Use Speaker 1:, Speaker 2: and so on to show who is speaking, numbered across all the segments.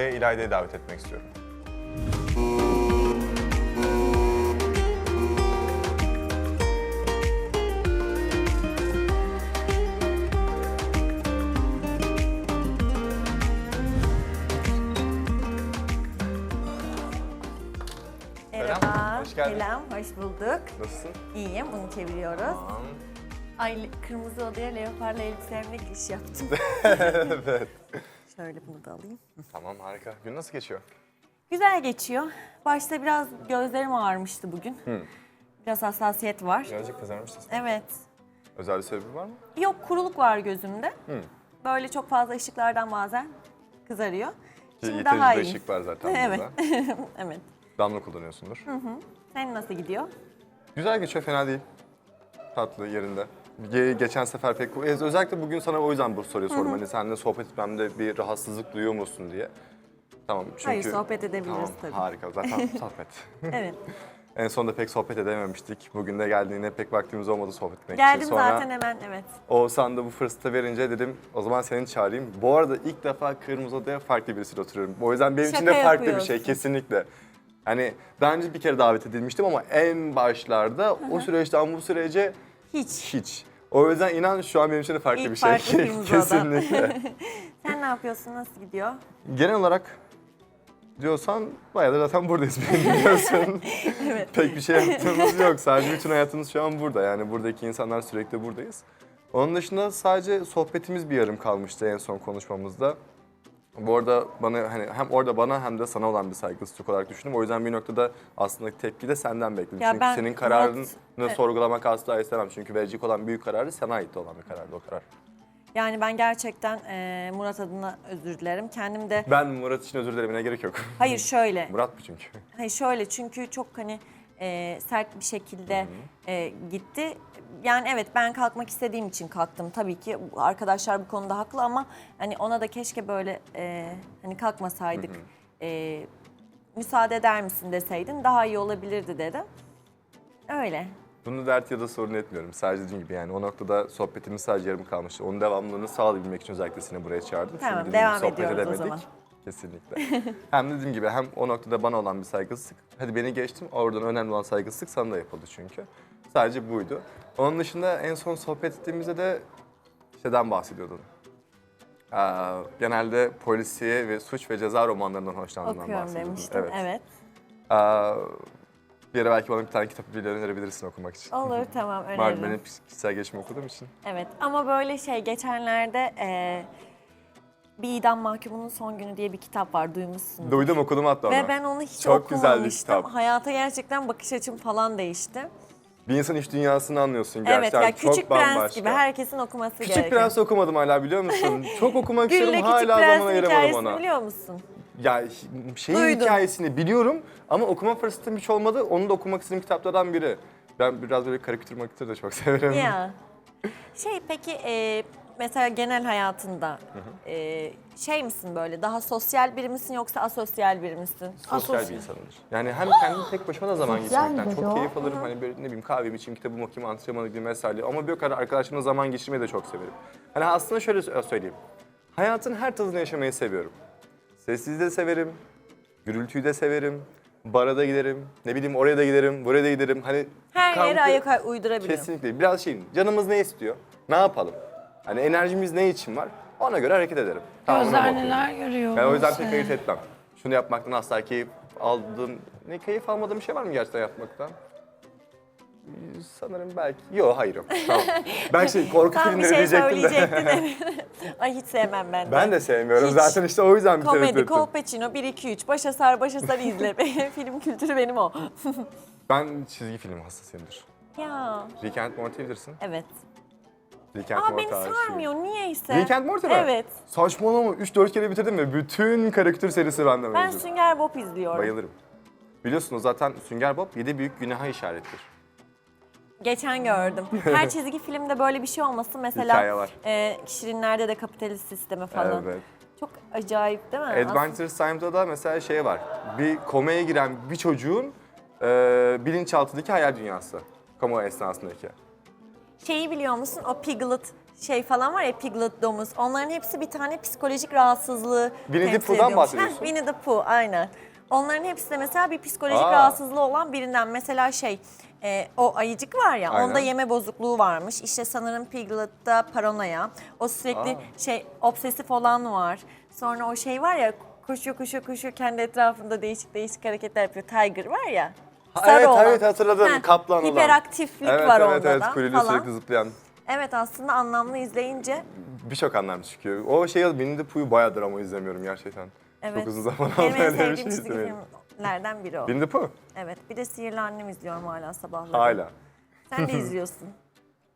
Speaker 1: İlayda'yı davet etmek istiyorum.
Speaker 2: Merhaba.
Speaker 1: hoş geldin.
Speaker 2: Selam, hoş bulduk.
Speaker 1: Nasılsın?
Speaker 2: İyiyim, bunu çeviriyoruz.
Speaker 1: Tamam.
Speaker 2: Ay, kırmızı odaya leoparla elbisemle giriş yaptım.
Speaker 1: evet.
Speaker 2: Şöyle bunu da alayım.
Speaker 1: Tamam harika. Gün nasıl geçiyor?
Speaker 2: Güzel geçiyor. Başta biraz gözlerim ağrımıştı bugün. Biraz hassasiyet var.
Speaker 1: Birazcık kızarmışsın.
Speaker 2: Evet.
Speaker 1: Özel bir sebebi var mı?
Speaker 2: Yok, kuruluk var gözümde.
Speaker 1: Hı.
Speaker 2: Böyle çok fazla ışıklardan bazen kızarıyor. Şimdi
Speaker 1: yeterince
Speaker 2: daha iyi.
Speaker 1: ışık var zaten
Speaker 2: Evet.
Speaker 1: burada.
Speaker 2: evet.
Speaker 1: Damla kullanıyorsundur.
Speaker 2: Senin nasıl gidiyor?
Speaker 1: Güzel geçiyor, fena değil. Tatlı, yerinde. Ge- geçen sefer pek... Ez- Özellikle bugün sana o yüzden bu soruyu sordum. Hani seninle sohbet etmemde bir rahatsızlık duyuyor musun diye. Tamam çünkü...
Speaker 2: Hayır, sohbet edebiliriz
Speaker 1: tamam,
Speaker 2: tabii.
Speaker 1: Harika, zaten sohbet.
Speaker 2: Evet.
Speaker 1: en sonunda pek sohbet edememiştik. Bugün de geldiğinde pek vaktimiz olmadı sohbet etmek
Speaker 2: Geldim
Speaker 1: için. Sonra
Speaker 2: zaten hemen, evet.
Speaker 1: Oğuzhan da bu fırsatı verince dedim o zaman seni çağırayım. Bu arada ilk defa Kırmızı Oda'ya farklı birisiyle oturuyorum. O yüzden benim için
Speaker 2: Şaka
Speaker 1: de farklı bir şey kesinlikle. Hani daha önce bir kere davet edilmiştim ama en başlarda o süreçten bu sürece
Speaker 2: Hiç.
Speaker 1: hiç. O yüzden inan şu an benim için de farklı
Speaker 2: İlk
Speaker 1: bir şey.
Speaker 2: farklı Kırmızı
Speaker 1: kesinlikle.
Speaker 2: Sen ne yapıyorsun, nasıl gidiyor?
Speaker 1: Genel olarak diyorsan bayağı da zaten buradayız biliyorsun.
Speaker 2: Evet.
Speaker 1: Pek bir şey yaptığımız yok. Sadece bütün hayatımız şu an burada. Yani buradaki insanlar sürekli buradayız. Onun dışında sadece sohbetimiz bir yarım kalmıştı en son konuşmamızda. Bu arada bana hani hem orada bana hem de sana olan bir saygısızlık olarak düşündüm. O yüzden bir noktada aslında tepki de senden bekledim.
Speaker 2: Ya
Speaker 1: Çünkü
Speaker 2: ben
Speaker 1: senin kararını
Speaker 2: Murat-
Speaker 1: sorgulamak asla istemem. Çünkü verecek olan büyük kararı sana ait olan bir karardı o karar.
Speaker 2: Yani ben gerçekten eee, Murat adına özür dilerim. Kendim de
Speaker 1: Ben Murat için özür dilemene gerek yok.
Speaker 2: hayır şöyle.
Speaker 1: Murat mı çünkü?
Speaker 2: Hayır şöyle çünkü çok hani eee, sert bir şekilde eee, gitti. Yani evet ben kalkmak istediğim için kalktım. Tabii ki arkadaşlar bu konuda haklı ama hani ona da keşke böyle eee, hani kalkmasaydık. eee, müsaade eder misin deseydin daha iyi olabilirdi dedi. Öyle.
Speaker 1: Bunu dert ya da sorun etmiyorum. Sadece dediğim gibi yani o noktada sohbetimiz sadece yarım kalmıştı. Onun devamlılığını sağlayabilmek için özellikle seni buraya çağırdım.
Speaker 2: Tamam,
Speaker 1: dediğim gibi
Speaker 2: devam ediyoruz o zaman.
Speaker 1: Kesinlikle. hem dediğim gibi hem o noktada bana olan bir saygısızlık. Hadi beni geçtim. Oradan önemli olan saygısızlık sana da yapıldı çünkü. Sadece buydu. Onun dışında en son sohbet ettiğimizde de şeyden bahsediyordun. Ee, genelde polisiye ve suç ve ceza romanlarından hoşlandığından
Speaker 2: Okuyorum
Speaker 1: bahsediyordun.
Speaker 2: demiştim. Evet.
Speaker 1: Ee, bir ara belki bana bir tane kitap bile önerebilirsin okumak için.
Speaker 2: Olur tamam
Speaker 1: Malum
Speaker 2: öneririm.
Speaker 1: benim kişisel gelişim okuduğum için.
Speaker 2: Evet ama böyle şey geçenlerde eee, bir idam mahkumunun son günü diye bir kitap var duymuşsun.
Speaker 1: Duydum okudum hatta onu.
Speaker 2: Ve ben onu hiç
Speaker 1: Çok güzel bir
Speaker 2: okumamıştım.
Speaker 1: kitap.
Speaker 2: Hayata gerçekten bakış açım falan değişti.
Speaker 1: Bir insan iç dünyasını anlıyorsun
Speaker 2: evet
Speaker 1: gerçekten.
Speaker 2: ya
Speaker 1: çok
Speaker 2: Küçük Prens
Speaker 1: bambaşka.
Speaker 2: gibi herkesin okuması
Speaker 1: Küçük
Speaker 2: gerekiyor.
Speaker 1: Prens okumadım hala biliyor musun? çok okumak
Speaker 2: Gülle
Speaker 1: istiyorum
Speaker 2: Küçük
Speaker 1: hala zaman
Speaker 2: Prens'in
Speaker 1: ayıramadım
Speaker 2: hikayesini
Speaker 1: ona.
Speaker 2: biliyor musun?
Speaker 1: Ya şeyin
Speaker 2: Duydum.
Speaker 1: hikayesini biliyorum ama okuma fırsatım hiç olmadı. Onu da okumak istediğim kitaplardan biri. Ben biraz böyle karikatür makitür de çok severim.
Speaker 2: Ya. Şey peki e, mesela genel hayatında e, şey misin böyle daha sosyal biri misin yoksa asosyal biri misin?
Speaker 1: Sosyal bir insanımdır. Yani hem kendim tek başıma da zaman
Speaker 3: Sosyal
Speaker 1: geçirmekten
Speaker 3: bir
Speaker 1: çok
Speaker 3: o.
Speaker 1: keyif alırım. Hani böyle ne bileyim kahvemi içeyim, kitabımı okuyayım, antrenmana gideyim vesaire. Ama bir kadar arkadaşlarımla zaman geçirmeyi de çok severim. Hani aslında şöyle sö- söyleyeyim. Hayatın her tadını yaşamayı seviyorum. Sessizliği de severim, gürültüyü de severim. Bara da giderim, ne bileyim oraya da giderim, buraya da giderim. Hani
Speaker 2: Her yere
Speaker 1: kampı-
Speaker 2: ayak uydurabilirim.
Speaker 1: Kesinlikle. Biraz şey, canımız ne istiyor? Ne yapalım? Hani enerjimiz ne için var? Ona göre hareket ederim. Tamam, ona
Speaker 3: Gözler
Speaker 1: bakıyorum.
Speaker 3: neler görüyor.
Speaker 1: Ben o yüzden pek ayırt etmem. Şunu yapmaktan asla keyif aldığım... Ne keyif almadığım bir şey var mı gerçekten yapmaktan? Ee, Sanırım belki... Yok hayır yok. Tamam. Ben şey korku
Speaker 2: Tam bir
Speaker 1: filmleri
Speaker 2: şey
Speaker 1: diyecektim de.
Speaker 2: söyleyecektin. Ay hiç sevmem ben de.
Speaker 1: ben de sevmiyorum
Speaker 2: Hiç.
Speaker 1: zaten işte o yüzden bir tereddüt
Speaker 2: Komedi,
Speaker 1: ettim.
Speaker 2: Kolpaçino 1 2 3 başa sar başa sar izle. Film kültürü benim o.
Speaker 1: Ben çizgi film hastasıyımdır.
Speaker 2: ya
Speaker 1: Rick and Morty bilirsin.
Speaker 2: evet. Ama
Speaker 1: Morty
Speaker 2: beni sarmıyor niyeyse.
Speaker 1: And Morty mi?
Speaker 2: Evet.
Speaker 1: Saçmalama 3-4 kere bitirdim ve bütün karikatür serisi bende
Speaker 2: Ben
Speaker 1: mevcut.
Speaker 2: Sünger Bob izliyorum.
Speaker 1: Bayılırım. Biliyorsunuz zaten Sünger Bob 7 büyük günaha işarettir.
Speaker 2: Geçen gördüm. Her çizgi filmde böyle bir şey olması mesela
Speaker 1: var.
Speaker 2: e, Şirinler'de de kapitalist sistemi falan.
Speaker 1: Evet.
Speaker 2: Çok acayip değil mi?
Speaker 1: Adventure Time'da da mesela şey var. Bir komaya giren bir çocuğun e, bilinçaltındaki hayal dünyası. Koma esnasındaki.
Speaker 2: Şeyi biliyor musun? O Piglet şey falan var ya Piglet domuz. Onların hepsi bir tane psikolojik rahatsızlığı
Speaker 1: Winnie the
Speaker 2: temsil
Speaker 1: Pooh'dan
Speaker 2: ediyormuş.
Speaker 1: bahsediyorsun.
Speaker 2: Heh, Winnie the Pooh aynen. Onların hepsi de mesela bir psikolojik
Speaker 1: Aa.
Speaker 2: rahatsızlığı olan birinden. Mesela şey e, o ayıcık var ya
Speaker 1: Aynen.
Speaker 2: onda yeme bozukluğu varmış. İşte sanırım Piglet'ta paranoya. O sürekli
Speaker 1: Aa.
Speaker 2: şey obsesif olan var. Sonra o şey var ya koşuyor koşuyor koşuyor kendi etrafında değişik değişik hareketler yapıyor. Tiger var ya. Sarı
Speaker 1: evet,
Speaker 2: olan.
Speaker 1: evet, hatırladım.
Speaker 2: Heh,
Speaker 1: Kaplan olan.
Speaker 2: Hiperaktiflik
Speaker 1: Evet
Speaker 2: var
Speaker 1: evet
Speaker 2: onda
Speaker 1: evet
Speaker 2: da
Speaker 1: kuyruğuyla
Speaker 2: falan.
Speaker 1: sürekli zıplayan.
Speaker 2: Evet aslında anlamlı izleyince
Speaker 1: Birçok anlam çıkıyor. O şey Winnie the Pooh'yu bayağıdır ama izlemiyorum gerçekten.
Speaker 2: evet.
Speaker 1: Çok uzun zaman oldu öyle bir şey izlemiyorum.
Speaker 2: filmlerden biri o.
Speaker 1: Winnie the Pooh?
Speaker 2: Evet. Bir de Sihirli Annem izliyorum hala sabahları.
Speaker 1: Hala.
Speaker 2: Sen de izliyorsun.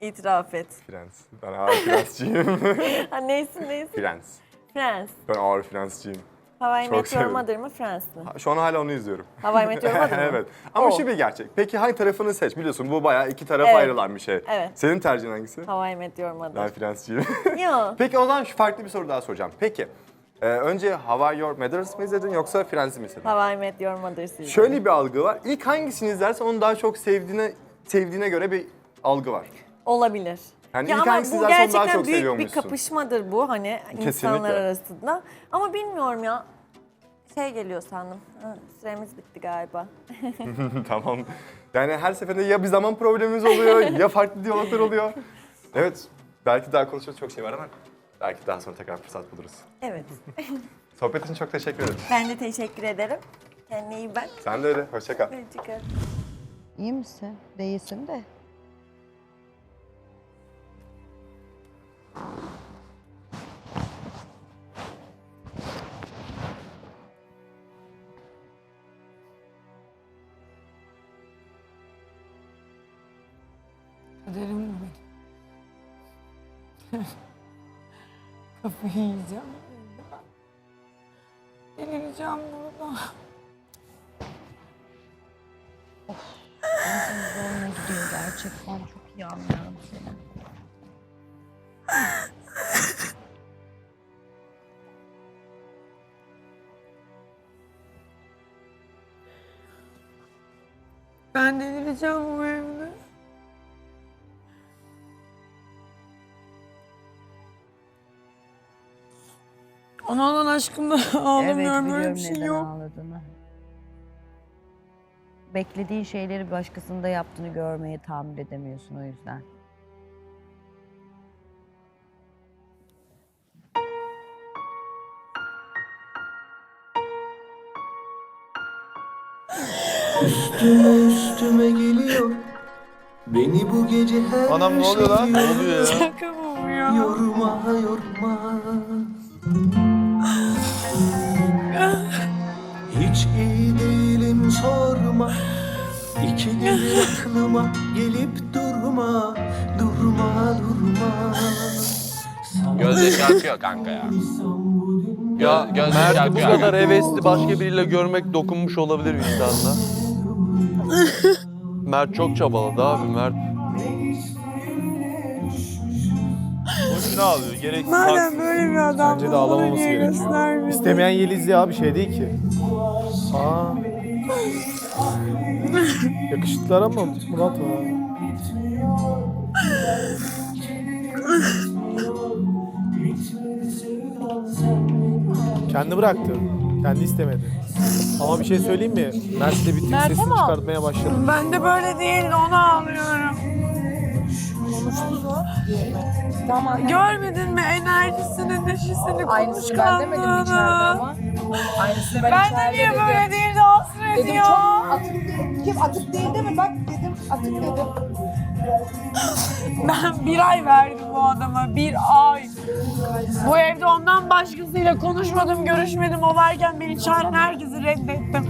Speaker 2: İtiraf et.
Speaker 1: Prens. Ben ağır prensçiyim.
Speaker 2: Ha, neysin neysin?
Speaker 1: Prens.
Speaker 2: Friends.
Speaker 1: Ben ağır prensçiyim.
Speaker 2: Hawaii
Speaker 1: Çok
Speaker 2: Meteor
Speaker 1: severim.
Speaker 2: Mother mı Friends mi?
Speaker 1: Ha, Şu an hala onu izliyorum.
Speaker 2: Hawaii Meteor Mother mı?
Speaker 1: evet. Ama
Speaker 2: O.
Speaker 1: şu bir gerçek. Peki hangi tarafını seç? Biliyorsun bu bayağı iki tarafa
Speaker 2: Evet.
Speaker 1: ayrılan bir şey.
Speaker 2: Evet.
Speaker 1: Senin tercihin hangisi?
Speaker 2: Hawaii Meteor Mother.
Speaker 1: Ben prensçiyim.
Speaker 2: Yok.
Speaker 1: Peki o zaman şu farklı bir soru daha soracağım. Peki e, önce I Your Mothers mı izledin yoksa Friends'i mi izledin?
Speaker 2: Hawaii Meteor Mother izliyorum.
Speaker 1: Şöyle bir algı var. İlk hangisini izlersen onu daha çok sevdiğine sevdiğine göre bir algı var.
Speaker 2: Olabilir.
Speaker 1: Yani
Speaker 2: ya
Speaker 1: ilk
Speaker 2: ama bu gerçekten
Speaker 1: çok
Speaker 2: büyük bir kapışmadır bu hani insanlar
Speaker 1: Kesinlikle.
Speaker 2: arasında. Ama bilmiyorum ya. Şey geliyor sandım. Ha, Süremiz bitti galiba.
Speaker 1: tamam. Yani her seferinde ya bir zaman problemimiz oluyor ya farklı diyaloglar oluyor. Evet. Belki daha konuşacak çok şey var ama belki daha sonra tekrar fırsat buluruz.
Speaker 2: Evet.
Speaker 1: Sohbet için çok teşekkür ederim.
Speaker 2: ben de teşekkür ederim. Kendine iyi bak.
Speaker 1: Sen de öyle. Hoşça kal.
Speaker 2: Hoşçakal.
Speaker 3: İyi misin? Değilsin de.
Speaker 4: Kafayı yiyeceğim. Delireceğim burada.
Speaker 3: Senin zoruna gidiyor gerçekten. Çok iyi anlıyorum seni.
Speaker 4: Ben delireceğim bu evde. Ona olan aşkımda ağlamıyorum.
Speaker 3: evet
Speaker 4: Böyle bir şey
Speaker 3: neden
Speaker 4: yok.
Speaker 3: ağladığını. Beklediğin şeyleri başkasında yaptığını görmeye tahammül edemiyorsun o yüzden.
Speaker 5: Üstüme üstüme geliyor Beni bu gece her
Speaker 6: Anam ne oluyor lan? Ne oluyor ya?
Speaker 4: Şaka bu ya.
Speaker 5: Yorma yorma sorma İkidir aklıma gelip durma Durma durma
Speaker 6: Gözde çarpıyor kanka ya. Ya Gözde
Speaker 7: Mert'i bu
Speaker 6: çarpıyor.
Speaker 7: kadar hevesli başka biriyle görmek dokunmuş olabilir vicdanına. Mert çok çabaladı abi Mert.
Speaker 6: Boşuna ağlıyor. Gereksiz.
Speaker 4: Madem böyle bir adam
Speaker 8: Bence de ağlamaması gerekiyor. İstemeyen Yeliz ya bir şey değil ki. Aa. Yakışıklılar ama Murat var. Kendi bıraktı. Kendi istemedi. Ama bir şey söyleyeyim mi? Mert de bir tık sesini çıkartmaya başladı.
Speaker 4: Ben de böyle değil ona ağlıyorum. Tamam. Görmedin mi enerjisini, neşesini,
Speaker 9: Aynısını ben demedim içeride
Speaker 4: konuşkanlığını?
Speaker 9: ama. Aynısını ben,
Speaker 4: Ben de
Speaker 9: içeride
Speaker 4: niye
Speaker 9: dedim.
Speaker 4: böyle değil de hasret
Speaker 9: Dedim
Speaker 4: ya?
Speaker 9: çok atık değil. Kim atık değil değil mi? Bak dedim atık dedim.
Speaker 4: Ben bir ay verdim bu adama, bir ay. Bu evde ondan başkasıyla konuşmadım, görüşmedim. O varken beni çağıran herkesi reddettim.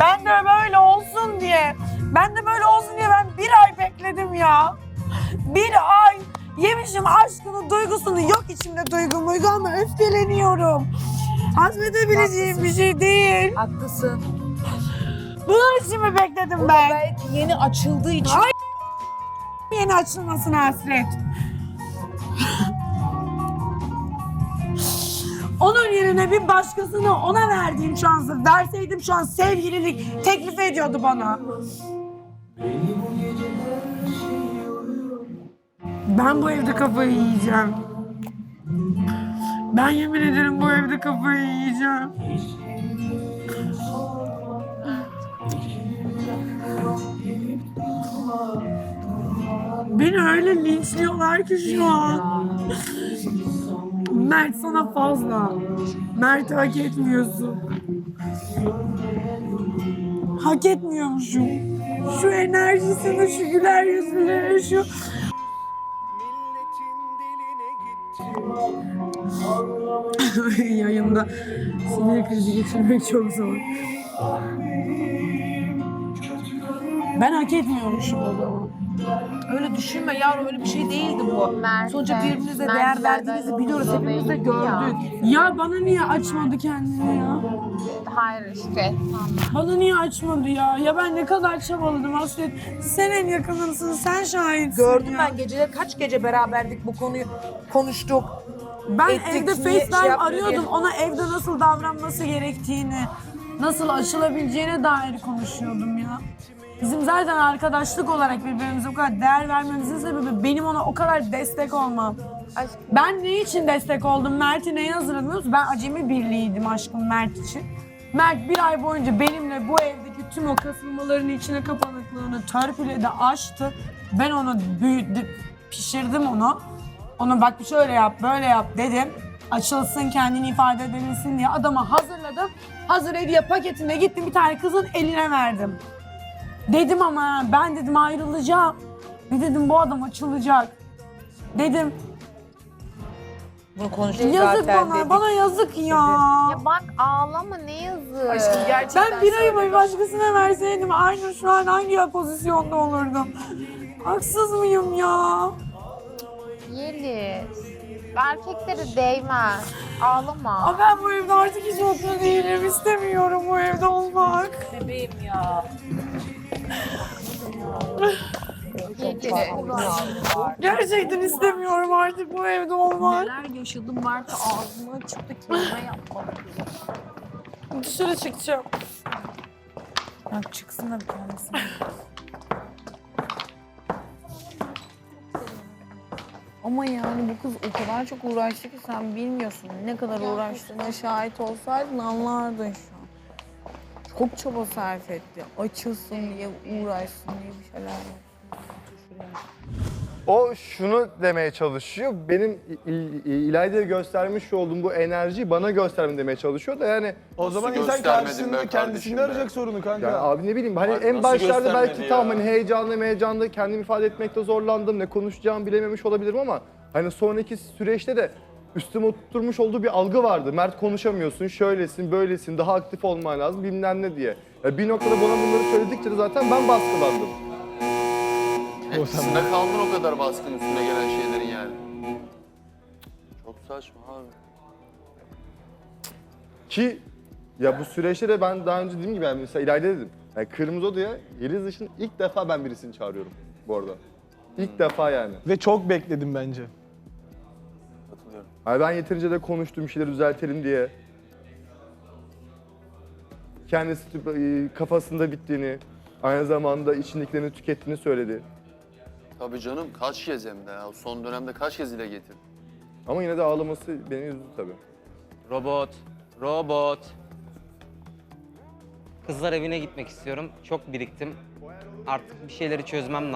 Speaker 4: Ben de böyle olsun diye, ben de böyle olsun diye ben bir ay bekledim ya. Bir ay yemişim aşkını, duygusunu. Yok içimde duygu muygu ama öfkeleniyorum. Hazmedebileceğim bir şey değil.
Speaker 9: Haklısın.
Speaker 4: Bunun için mi bekledim ben?
Speaker 9: Belki yeni açıldığı için.
Speaker 4: Ay! Yeni açılmasına hasret. Onun yerine bir başkasını ona verdiğim şansı verseydim şu an sevgililik teklif ediyordu bana. Ben bu evde kafayı yiyeceğim. Ben yemin ederim bu evde kafayı yiyeceğim. Beni öyle linçliyorlar ki şu an. Mert sana fazla. Mert hak etmiyorsun. Hak etmiyormuşum. Şu enerjisini, şu güler yüzünü, şu yayında sinir krizi geçirmek çok zor. Ben hak etmiyormuşum o zaman.
Speaker 10: Öyle düşünme yavrum öyle bir şey değildi bu. Sonuçta birbirinize değer verdiğinizi biliyoruz. Hepimiz de gördük.
Speaker 4: Ya bana niye açmadı kendini ya?
Speaker 11: Hayır işte.
Speaker 4: Bana niye açmadı ya? Ya ben ne kadar çabaladım Hasret. Sen en yakınımsın, sen şahitsin
Speaker 10: Gördüm
Speaker 4: ya.
Speaker 10: ben geceler kaç gece beraberdik bu konuyu konuştuk.
Speaker 4: Ben
Speaker 10: ettik,
Speaker 4: evde
Speaker 10: niye
Speaker 4: FaceTime
Speaker 10: şey
Speaker 4: arıyordum.
Speaker 10: diye.
Speaker 4: Ona evde nasıl davranması gerektiğini, nasıl aşılabileceğine dair konuşuyordum ya. Bizim zaten arkadaşlık olarak birbirimize o kadar değer vermemizin sebebi benim ona o kadar destek olmam. Ben ne için destek oldum? Mert'i neye musun? Ben acemi birliğiydim aşkım Mert için. Mert bir ay boyunca benimle bu evdeki tüm o kasılmaların içine kapanıklığını törpüledi, aştı. Ben onu büyüttüm, pişirdim onu. Ona bak şöyle yap, böyle yap dedim. Açılsın, kendini ifade edebilsin diye adama hazırladım. Hazır hediye paketinde gittim bir tane kızın eline verdim. Dedim ama ben dedim ayrılacağım. Ve dedim bu adam açılacak. Dedim
Speaker 10: Bunu konuştuk
Speaker 4: yazık
Speaker 10: zaten
Speaker 4: bana,
Speaker 10: dedik.
Speaker 4: bana yazık ya.
Speaker 11: Ya bak ağlama ne yazık.
Speaker 10: Aşkım gerçekten
Speaker 4: Ben bir ayımı
Speaker 10: söyledim.
Speaker 4: başkasına verseydim aynı şu an hangi pozisyonda olurdum? Haksız mıyım ya?
Speaker 11: Yeliz. Erkeklere değmez. Ağlama.
Speaker 4: Aa, ben bu evde artık hiç mutlu değilim. İstemiyorum bu evde olmak.
Speaker 10: Bebeğim ya.
Speaker 4: Gerçekten istemiyorum artık bu evde olmak.
Speaker 10: Neler yaşadım Mert ağzıma çıktı kelime yapmadı.
Speaker 4: Dışarı çıkacağım.
Speaker 10: Ya çıksın da bir tanesi. Ama yani bu kız o kadar çok uğraştı ki sen bilmiyorsun. Ne kadar uğraştığına şahit olsaydın anlardın şu. Çok çaba sarf etti. Açılsın diye, uğraşsın diye bir şeyler.
Speaker 1: O şunu demeye çalışıyor. Benim İ- İ- İlayda'ya göstermiş olduğum bu enerjiyi bana gösterme demeye çalışıyor da yani
Speaker 8: O zaman
Speaker 6: Nasıl
Speaker 8: insan
Speaker 6: göstermedin
Speaker 8: karşısında
Speaker 6: be
Speaker 8: kendisinde
Speaker 6: kardeşim be?
Speaker 8: arayacak sorunu kanka.
Speaker 1: Yani abi ne bileyim hani
Speaker 6: Abi
Speaker 1: en
Speaker 6: nasıl
Speaker 1: başlarda
Speaker 6: göstermedi
Speaker 1: belki
Speaker 6: ya?
Speaker 1: tamam hani heyecanlı heyecanlı kendimi ifade etmekte zorlandım. Ne konuşacağımı bilememiş olabilirim ama hani sonraki süreçte de üstüme oturmuş olduğu bir algı vardı. Mert konuşamıyorsun, şöylesin, böylesin, daha aktif olman lazım bilmem ne diye. Ya bir noktada bana bunları söyledikçe de zaten ben baskılandım.
Speaker 6: Etkisinde kaldın o kadar baskın üstüne gelen şeylerin yani. Çok saçma abi.
Speaker 1: Ki ya bu süreçte de ben daha önce dediğim gibi yani mesela İlayda dedim. Yani Kırmızı Oda'ya Yeliz dışında ilk defa ben birisini çağırıyorum bu arada. İlk defa yani.
Speaker 8: Ve çok bekledim bence.
Speaker 1: Yani ben yeterince de konuştum bir şeyleri düzeltelim diye. Kendisi tüp- e, kafasında bittiğini, aynı zamanda içindekilerini tükettiğini söyledi.
Speaker 6: Tabii canım kaç kez hem de ya. Son dönemde kaç kez ile getirdi.
Speaker 1: Ama yine de ağlaması beni üzdü tabii.
Speaker 12: Robot, robot. Kızlar evine gitmek istiyorum. Çok biriktim. Artık bir şeyleri çözmem lazım.